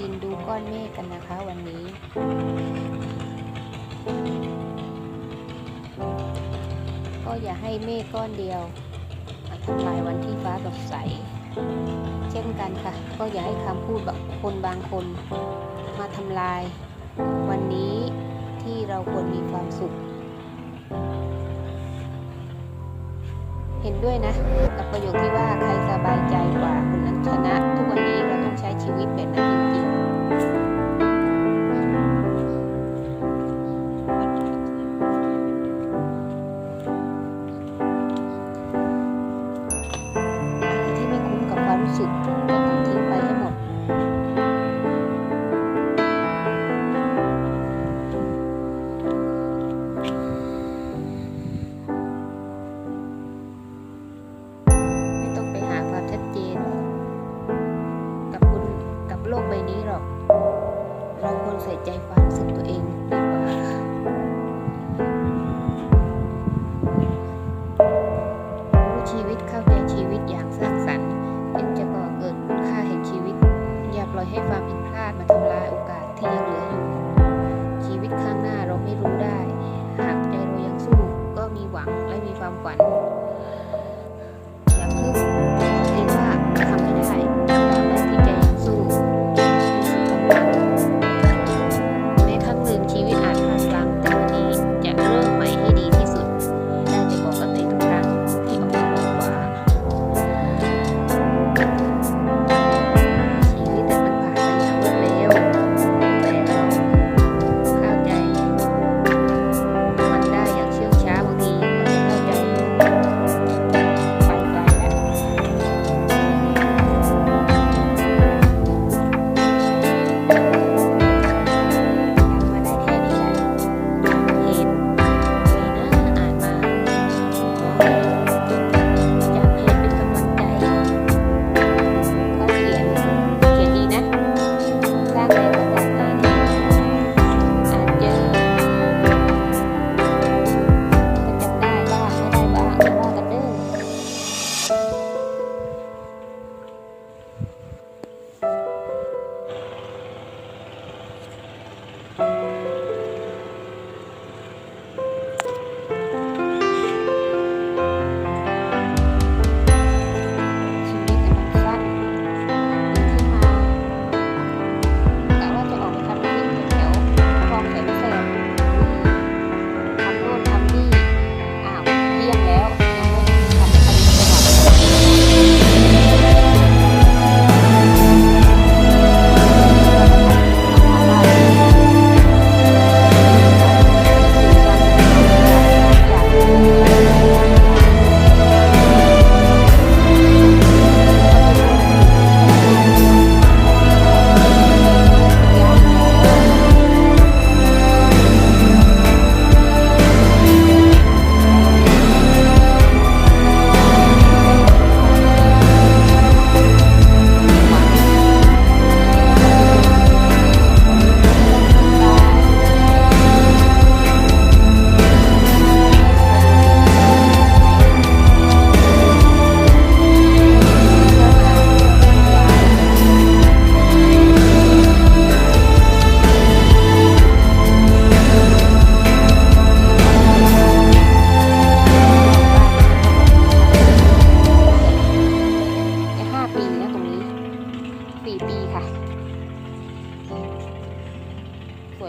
ยืนดูก้อนเมฆกันนะคะวันนี้ก็อย่าให้เมฆก้อนเดียวมาทำลายวันที่ฟ้าสดใส เช่นกันค่ะ ก็อย่าให้คำพูดแบบคนบางคนมาทำลาย วันนี้ที่เราควรมีความสุข เห็นด้วยนะ กับประโยคที่ว่าใครสบายใจกว่าคนนั้นชนะ ทุกวันนี้เราต้องใช้ชีวิตแบบนั้น กับควา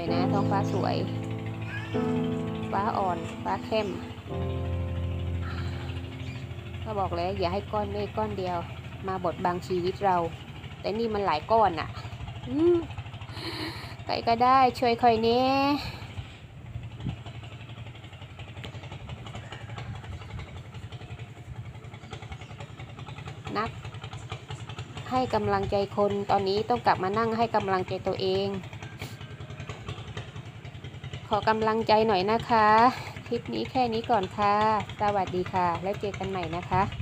วยนะ ท้องฟ้าสวย ฟ้าอ่อน ฟ้าเข้ม ก็บอกแล้วอย่าให้ก้อนเมฆก้อนเดียว มาบดบังชีวิตเรา แต่นี่มันหลายก้อนอะ่ะใครก็ได้ช่วยคอยเนี้นัก ให้กำลังใจคนตอนนี้ต้องกลับมานั่งให้กำลังใจตัวเอง ขอกำลังใจหน่อยนะคะ คลิปนี้แค่นี้ก่อนค่ะ สวัสดีค่ะ แล้วเจอกันใหม่นะคะ